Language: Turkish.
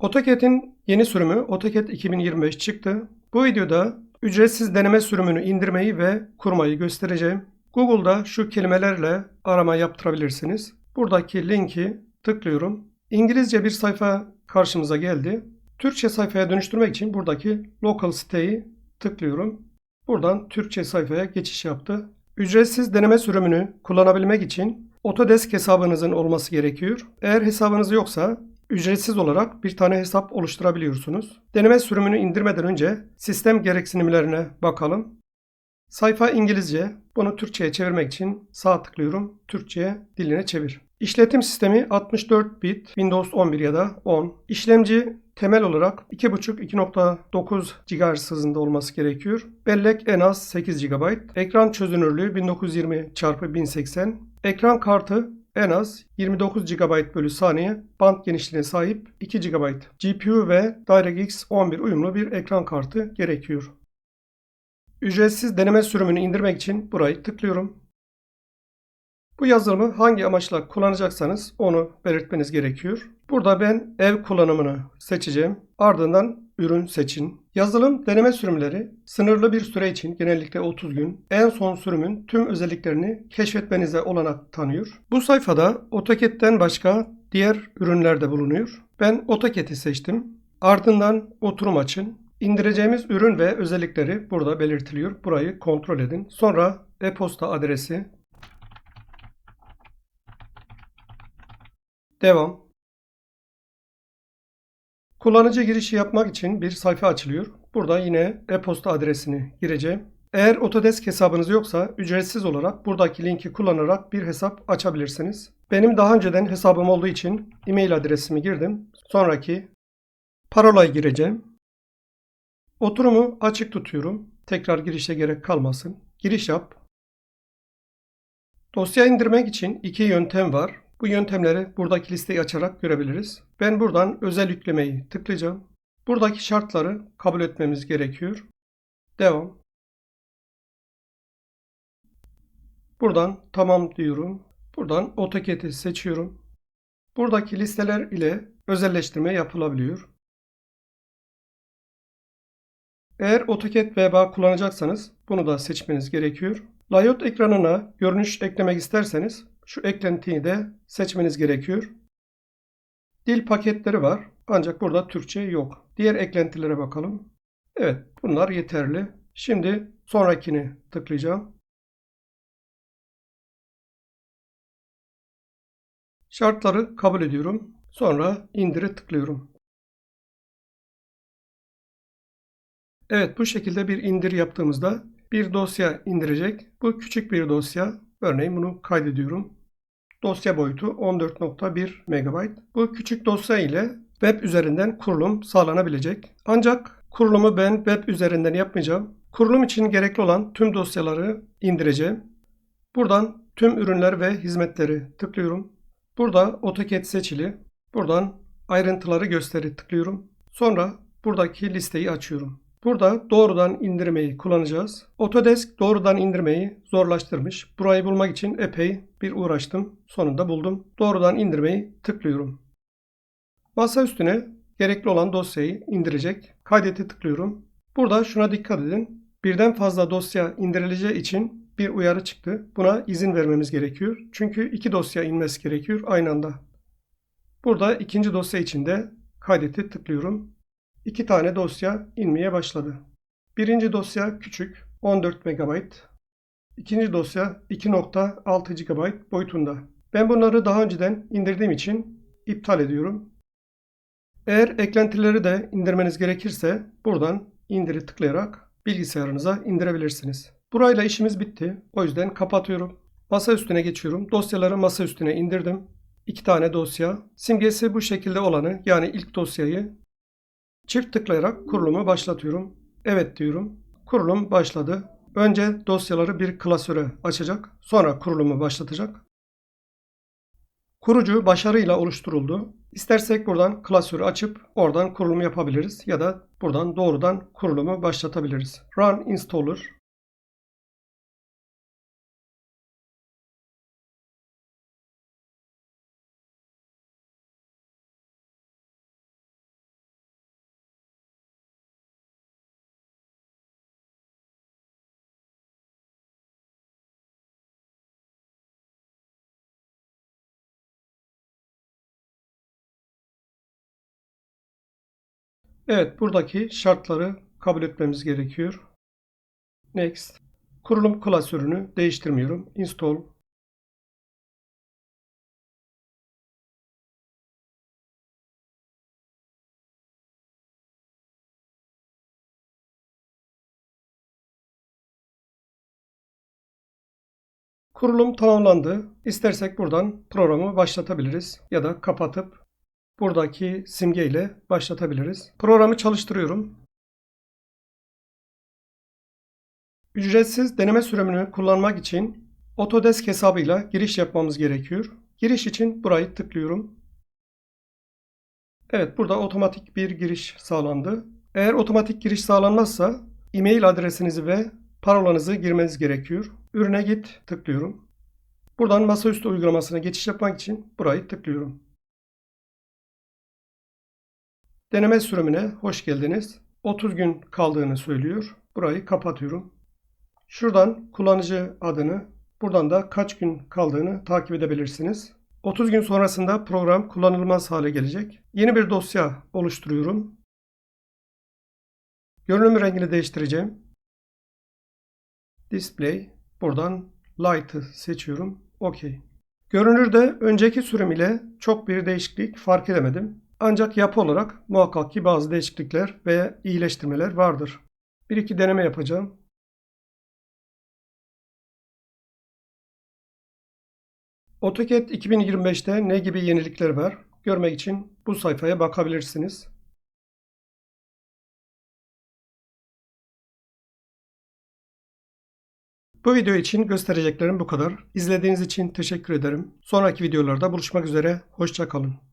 AutoCAD'in yeni sürümü AutoCAD 2025 çıktı. Bu videoda ücretsiz deneme sürümünü indirmeyi ve kurmayı göstereceğim. Google'da şu kelimelerle arama yaptırabilirsiniz. Buradaki linki tıklıyorum. İngilizce bir sayfa karşımıza geldi. Türkçe sayfaya dönüştürmek için buradaki local siteyi tıklıyorum. Buradan Türkçe sayfaya geçiş yaptı. Ücretsiz deneme sürümünü kullanabilmek için Autodesk hesabınızın olması gerekiyor. Eğer hesabınız yoksa ücretsiz olarak bir tane hesap oluşturabiliyorsunuz. Deneme sürümünü indirmeden önce sistem gereksinimlerine bakalım. Sayfa İngilizce. Bunu Türkçe'ye çevirmek için sağ tıklıyorum. Türkçe'ye diline çevir. İşletim sistemi 64 bit, Windows 11 ya da 10. İşlemci temel olarak 2.5-2.9 GHz hızında olması gerekiyor. Bellek en az 8 GB. Ekran çözünürlüğü 1920 x 1080. Ekran kartı en az 29 GB bölü saniye band genişliğine sahip 2 GB. GPU ve DirectX 11 uyumlu bir ekran kartı gerekiyor. Ücretsiz deneme sürümünü indirmek için burayı tıklıyorum. Bu yazılımı hangi amaçla kullanacaksanız onu belirtmeniz gerekiyor. Burada ben ev kullanımını seçeceğim. Ardından ürün seçin. Yazılım deneme sürümleri sınırlı bir süre için genellikle 30 gün en son sürümün tüm özelliklerini keşfetmenize olanak tanıyor. Bu sayfada AutoCAD'den başka diğer ürünler de bulunuyor. Ben AutoCAD'i seçtim. Ardından oturum açın. İndireceğimiz ürün ve özellikleri burada belirtiliyor. Burayı kontrol edin. Sonra e-posta adresi, Devam. Kullanıcı girişi yapmak için bir sayfa açılıyor. Burada yine e-posta adresini gireceğim. Eğer Autodesk hesabınız yoksa ücretsiz olarak buradaki linki kullanarak bir hesap açabilirsiniz. Benim daha önceden hesabım olduğu için e-mail adresimi girdim. Sonraki parolayı gireceğim. Oturumu açık tutuyorum. Tekrar girişe gerek kalmasın. Giriş yap. Dosya indirmek için iki yöntem var. Bu yöntemleri buradaki listeyi açarak görebiliriz. Ben buradan özel yüklemeyi tıklayacağım. Buradaki şartları kabul etmemiz gerekiyor. Devam. Buradan tamam diyorum. Buradan AutoCAD'i seçiyorum. Buradaki listeler ile özelleştirme yapılabiliyor. Eğer AutoCAD VBA kullanacaksanız bunu da seçmeniz gerekiyor. Layout ekranına görünüş eklemek isterseniz şu eklentiyi de seçmeniz gerekiyor. Dil paketleri var ancak burada Türkçe yok. Diğer eklentilere bakalım. Evet bunlar yeterli. Şimdi sonrakini tıklayacağım. Şartları kabul ediyorum. Sonra indire tıklıyorum. Evet bu şekilde bir indir yaptığımızda bir dosya indirecek. Bu küçük bir dosya. Örneğin bunu kaydediyorum. Dosya boyutu 14.1 MB. Bu küçük dosya ile web üzerinden kurulum sağlanabilecek. Ancak kurulumu ben web üzerinden yapmayacağım. Kurulum için gerekli olan tüm dosyaları indireceğim. Buradan tüm ürünler ve hizmetleri tıklıyorum. Burada AutoCAD seçili. Buradan ayrıntıları gösteri tıklıyorum. Sonra buradaki listeyi açıyorum. Burada doğrudan indirmeyi kullanacağız. Autodesk doğrudan indirmeyi zorlaştırmış. Burayı bulmak için epey bir uğraştım. Sonunda buldum. Doğrudan indirmeyi tıklıyorum. Masa üstüne gerekli olan dosyayı indirecek. Kaydete tıklıyorum. Burada şuna dikkat edin. Birden fazla dosya indirileceği için bir uyarı çıktı. Buna izin vermemiz gerekiyor. Çünkü iki dosya inmesi gerekiyor aynı anda. Burada ikinci dosya için de kaydete tıklıyorum. İki tane dosya inmeye başladı. Birinci dosya küçük 14 MB. İkinci dosya 2.6 GB boyutunda. Ben bunları daha önceden indirdiğim için iptal ediyorum. Eğer eklentileri de indirmeniz gerekirse buradan indiri tıklayarak bilgisayarınıza indirebilirsiniz. Burayla işimiz bitti. O yüzden kapatıyorum. Masa üstüne geçiyorum. Dosyaları masa üstüne indirdim. İki tane dosya. Simgesi bu şekilde olanı yani ilk dosyayı Çift tıklayarak kurulumu başlatıyorum. Evet diyorum. Kurulum başladı. Önce dosyaları bir klasöre açacak. Sonra kurulumu başlatacak. Kurucu başarıyla oluşturuldu. İstersek buradan klasörü açıp oradan kurulumu yapabiliriz ya da buradan doğrudan kurulumu başlatabiliriz. Run installer Evet, buradaki şartları kabul etmemiz gerekiyor. Next. Kurulum klasörünü değiştirmiyorum. Install. Kurulum tamamlandı. İstersek buradan programı başlatabiliriz ya da kapatıp buradaki simge ile başlatabiliriz. Programı çalıştırıyorum. Ücretsiz deneme sürümünü kullanmak için Autodesk hesabıyla giriş yapmamız gerekiyor. Giriş için burayı tıklıyorum. Evet burada otomatik bir giriş sağlandı. Eğer otomatik giriş sağlanmazsa e-mail adresinizi ve parolanızı girmeniz gerekiyor. Ürüne git tıklıyorum. Buradan masaüstü uygulamasına geçiş yapmak için burayı tıklıyorum. Deneme sürümüne hoş geldiniz. 30 gün kaldığını söylüyor. Burayı kapatıyorum. Şuradan kullanıcı adını, buradan da kaç gün kaldığını takip edebilirsiniz. 30 gün sonrasında program kullanılmaz hale gelecek. Yeni bir dosya oluşturuyorum. Görünüm rengini değiştireceğim. Display. Buradan Light'ı seçiyorum. OK. Görünürde önceki sürüm ile çok bir değişiklik fark edemedim. Ancak yapı olarak muhakkak ki bazı değişiklikler ve iyileştirmeler vardır. Bir iki deneme yapacağım. AutoCAD 2025'te ne gibi yenilikler var? Görmek için bu sayfaya bakabilirsiniz. Bu video için göstereceklerim bu kadar. İzlediğiniz için teşekkür ederim. Sonraki videolarda buluşmak üzere. Hoşçakalın.